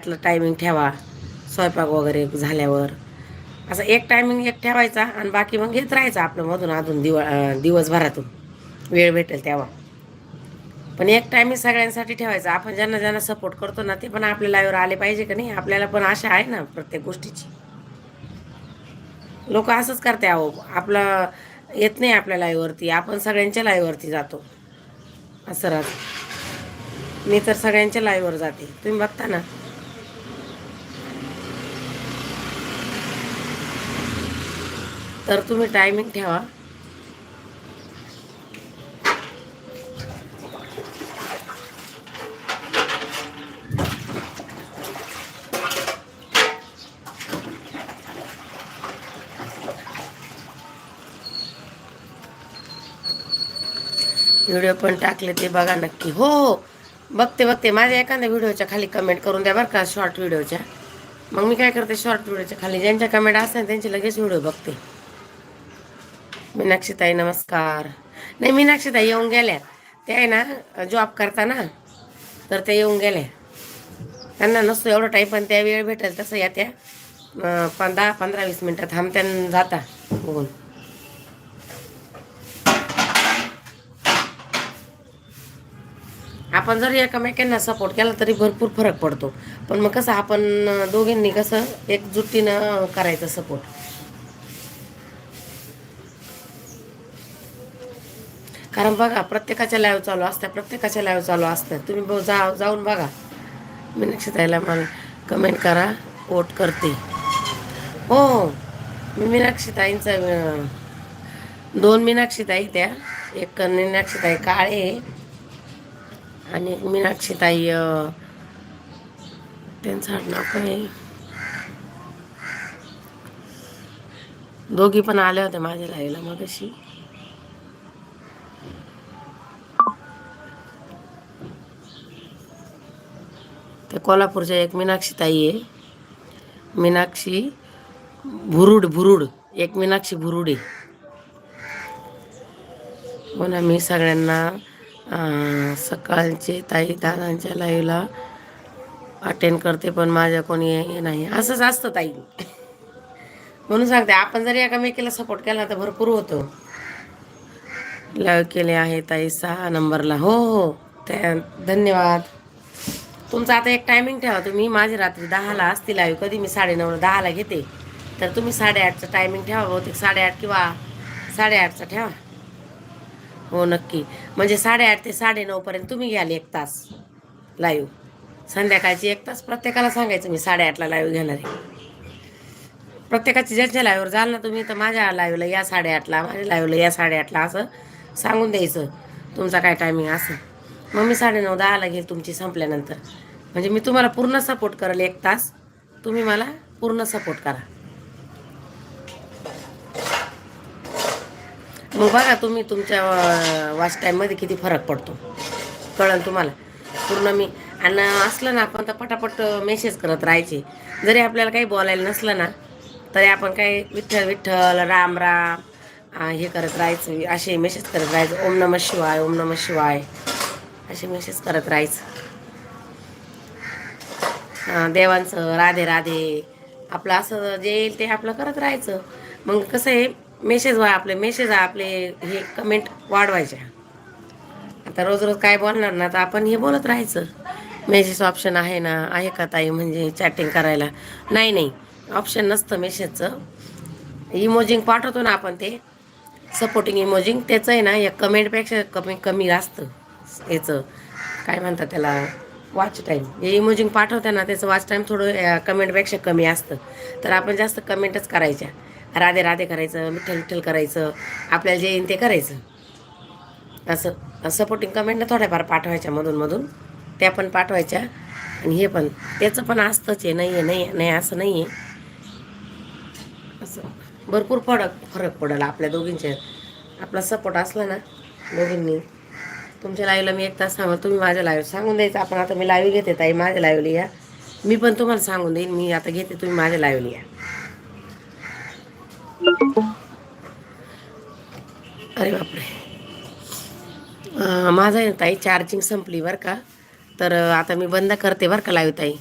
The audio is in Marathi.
त्यातलं टायमिंग ठेवा. स्वयंपाक वगैरे झाल्यावर. असं एक टायमिंग एक ठेवायचा आणि बाकी मग घेत राहायचं आपलं मधून अधून दिव दिवसभरातून. वेळ भेटेल तेव्हा. पण एक टायमिंग सगळ्यांसाठी ठेवायचं. आपण ज्यांना ज्यांना सपोर्ट करतो ना ते पण आपल्या लाईव्हवर आले पाहिजे का नाही? आपल्याला पण आशा आहे ना प्रत्येक गोष्टीची? लोक असंच करते अहो. आपलं येत नाही आपल्या लाईव्हवरती आपण सगळ्यांच्या लाईव्हवरती जातो. असं राहत. मी तर सगळ्यांच्या लाईव्हवर जाते. तुम्ही बघता ना? तर तुम्ही टायमिंग ठेवा. व्हिडिओ पण टाकले ते बघा नक्की. हो हो. बघते बघते. माझ्या एखाद्या व्हिडिओच्या खाली कमेंट करून द्या बरं का शॉर्ट व्हिडिओच्या मग मी काय करते शॉर्ट व्हिडिओच्या खाली ज्यांच्या कमेंट असतात त्यांचे लगेच व्हिडिओ बघते. मीनाक्षीताई नमस्कार. नाही मीनाक्षीताई येऊन गेल्या. ते आहे ना जॉब करता ना तर ते येऊन गेल्या. त्यांना नसतो एवढं टाईम पण त्या वेळ भेटेल तसं या त्या पण दहा पंधरा वीस मिनटं थांबत्या जाता बघून. आपण जर एकामेकांना सपोर्ट केला तरी भरपूर फरक पडतो. पण मग कसं आपण दोघींनी कसं एकजुटीनं करायचं सपोर्ट कारण बघा प्रत्येकाच्या लाईव्ह चालू असतात प्रत्येकाच्या लाईव्ह चालू असतात तुम्ही ब- जा जाऊन बघा. मीनाक्षीताईला मला कमेंट करा वोट करते. हो मी मीनाक्षीताईंचं दोन मीनाक्षीताई त्या. एक मीनाक्षीताई काळे आणि एक मीनाक्षीताई अं, त्यांचं नाव काय आहे? दोघी पण आल्या होत्या माझ्या लाईला मग अशी ते कोल्हापूरच्या एक मीनाक्षी ताई आहे. मीनाक्षी भुरुड भुरुड एक मीनाक्षी भुरुड आहे. हो मी सगळ्यांना सकाळचे ताई दादांच्या लाईव्हला अटेंड करते पण माझ्या कोणी हे नाही. असंच असतं ताई. म्हणून सांगते आपण जरी एकामेकीला सपोर्ट केला तर भरपूर होतो. लाईव्ह केले आहे ताई सहा नंबरला. हो हो. हो. त्या धन्यवाद. तुमचा आता एक टायमिंग ठेवा. तुम्ही माझी रात्री दहाला असती लाईव्ह कधी मी साडेनऊला दहाला घेते. तर तुम्ही साडेआठचं टायमिंग ठेवा बहुतेक साडेआठ किंवा साडेआठचा ठेवा. हो नक्की. म्हणजे साडेआठ ते साडेनऊपर्यंत तुम्ही घ्याल एक तास लाईव्ह संध्याकाळची एक तास प्रत्येकाला सांगायचं मी साडेआठला लाईव्ह घेणार आहे. प्रत्येकाची ज्यांच्या लाईव्हवर जाल ना तुम्ही तर माझ्या लाईव्हला या साडेआठला माझ्या लाईव्हला या साडेआठला असं सांगून द्यायचं. तुमचा काय टायमिंग असेल? मग मी साडेनऊ दहाला घेईल तुमची संपल्यानंतर. म्हणजे मी तुम्हाला पूर्ण सपोर्ट करेल एक तास. तुम्ही मला पूर्ण सपोर्ट करा. मग बघा तुम्ही तुमच्या वॉच टाईममध्ये किती फरक पडतो. कळेल तुम्हाला? पूर्ण मी आणि असलं ना आपण तर पटापट मेसेज करत राहायचे. जरी आपल्याला काही बोलायला नसलं ना तरी आपण काय विठ्ठल विठ्ठल राम राम हे करत राहायचं असे मेसेज करत राहायचं. ओम नम शिवाय ओम नम शिवाय. असे मेसेज करत राहायचं. देवांचं राधे राधे. आपलं असं जे येईल ते आपलं करत राहायचं. मग कसं आहे मेसेज व्हा आपले मेसेज आपले हे कमेंट वाढवायच्या. आता रोज रोज काय बोलणार ना तर आपण हे बोलत राहायचं. मेसेज ऑप्शन आहे ना आहे का ताई म्हणजे चॅटिंग करायला? नाही नाही. ऑप्शन नसतं मेसेजचं इमोजिंग पाठवतो ना आपण ते. सपोर्टिंग इमोजिंग त्याचं आहे ना या कमेंटपेक्षा कमी कमी असतं. याचं. काय म्हणतात त्याला? वॉच टाईम हे इमोजिंग पाठवते ना त्याचं वॉच टाईम थोडं कमेंटपेक्षा कमी असतं. तर आपण जास्त कमेंटच करायच्या. राधे राधे करायचं विठ्ठल विठ्ठल करायचं आपल्याला जे येईन ते करायचं. असं सपोर्टिंग कमेंट थोड्याफार पाठवायच्या मधून मधून. त्या पण पाठवायच्या. आणि हे पण. त्याचं पण असतंच आहे. नाही आहे नाही आहे, नाही असं नाही आहे असं. भरपूर फरक फरक पडेल आपल्या दोघींच्या. आपला सपोर्ट असला ना दोघींनी. तुमच्या लाईव्हला मी एक तास सांगू तुम्ही माझ्या लाईव्ह सांगून द्यायचं. आपण आता मी लाईव्ह घेते ताई माझ्या लाईव्हला या. मी पण तुम्हाला सांगून देईन मी आता घेते तुम्ही माझ्या लाईव्हला या. अरे बापरे. माझं आहे ना ताई चार्जिंग संपली बरं का. तर आता मी बंद करते बरं का लाईव्ह ताई?